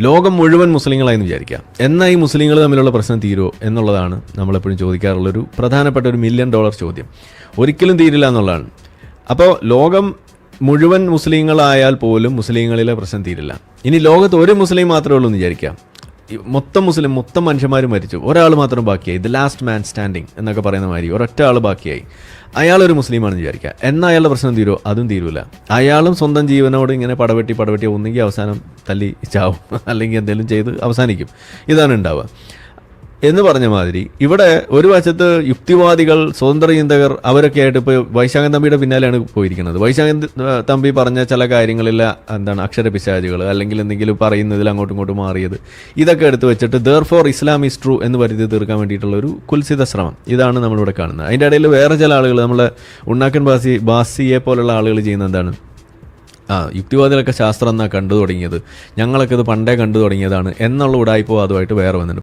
ലോകം മുഴുവൻ മുസ്ലിങ്ങളായെന്ന് വിചാരിക്കാം. എന്നാൽ ഈ മുസ്ലിങ്ങൾ തമ്മിലുള്ള പ്രശ്നം തീരുമോ എന്നുള്ളതാണ് നമ്മളെപ്പോഴും ചോദിക്കാറുള്ളൊരു പ്രധാനപ്പെട്ട ഒരു മില്യൺ ഡോളർ ചോദ്യം. ഒരിക്കലും തീരില്ല എന്നുള്ളതാണ്. അപ്പോൾ ലോകം മുഴുവൻ മുസ്ലിങ്ങളായാൽ പോലും മുസ്ലിങ്ങളിലെ പ്രശ്നം തീരില്ല. ഇനി ലോകത്ത് ഒരു മുസ്ലിം മാത്രമേ ഉള്ളൂ എന്ന് വിചാരിക്കാം. മൊത്തം മുസ്ലിം മൊത്തം മനുഷ്യന്മാർ മരിച്ചു. ഒരാൾ മാത്രം ബാക്കിയായി. ദ ലാസ്റ്റ് മാൻ സ്റ്റാൻഡിങ് എന്നൊക്കെ പറയുന്ന മാതിരി ഒരൊറ്റ ആൾ ബാക്കിയായി. അയാളൊരു മുസ്ലിമാണെന്ന് വിചാരിക്കുക. എന്നാൽ അയാളുടെ പ്രശ്നം തീരുമോ അതും തീരൂല. അയാളും സ്വന്തം ജീവനോട് ഇങ്ങനെ പടവെട്ടി പടവെട്ടി ഒന്നുകിൽ അവസാനം തല്ലി ചാവും. അല്ലെങ്കിൽ എന്തെങ്കിലും ചെയ്ത് അവസാനിക്കും. ഇതാണ് ഉണ്ടാവുക. എന്ന് പറഞ്ഞ മാതിരി ഇവിടെ ഒരു വശത്ത് യുക്തിവാദികൾ സ്വതന്ത്ര ചിന്തകർ അവരൊക്കെ ആയിട്ട് ഇപ്പോൾ വൈശാഖൻ തമ്പിയുടെ പിന്നാലെയാണ് പോയിരിക്കുന്നത്. വൈശാഖൻ തമ്പി പറഞ്ഞ ചില കാര്യങ്ങളിൽ എന്താണ് അക്ഷരപിശാചികൾ അല്ലെങ്കിൽ എന്തെങ്കിലും പറയുന്നതിൽ അങ്ങോട്ടും ഇങ്ങോട്ടും മാറിയത് ഇതൊക്കെ എടുത്ത് വെച്ചിട്ട് therefore Islam is true എന്ന് പരിധി തീർക്കാൻ വേണ്ടിയിട്ടുള്ള ഒരു കുൽസിത ശ്രമം. ഇതാണ് നമ്മളിവിടെ കാണുന്നത്. അതിന്റെ ഇടയിൽ വേറെ ചില ആളുകൾ നമ്മളെ ഉണ്ണാക്കൻ ബാസി ബാസിയെ പോലുള്ള ആളുകൾ ചെയ്യുന്ന എന്താണ്? ആ യുക്തിവാദികളൊക്കെ ശാസ്ത്രം എന്നാണ് കണ്ടു തുടങ്ങിയത്. ഞങ്ങളൊക്കെ ഇത് പണ്ടേ കണ്ടു തുടങ്ങിയതാണ്. എന്നുള്ള ഉടായ്പോ അതുമായിട്ട് വേറെ വന്നിട്ടുണ്ട്.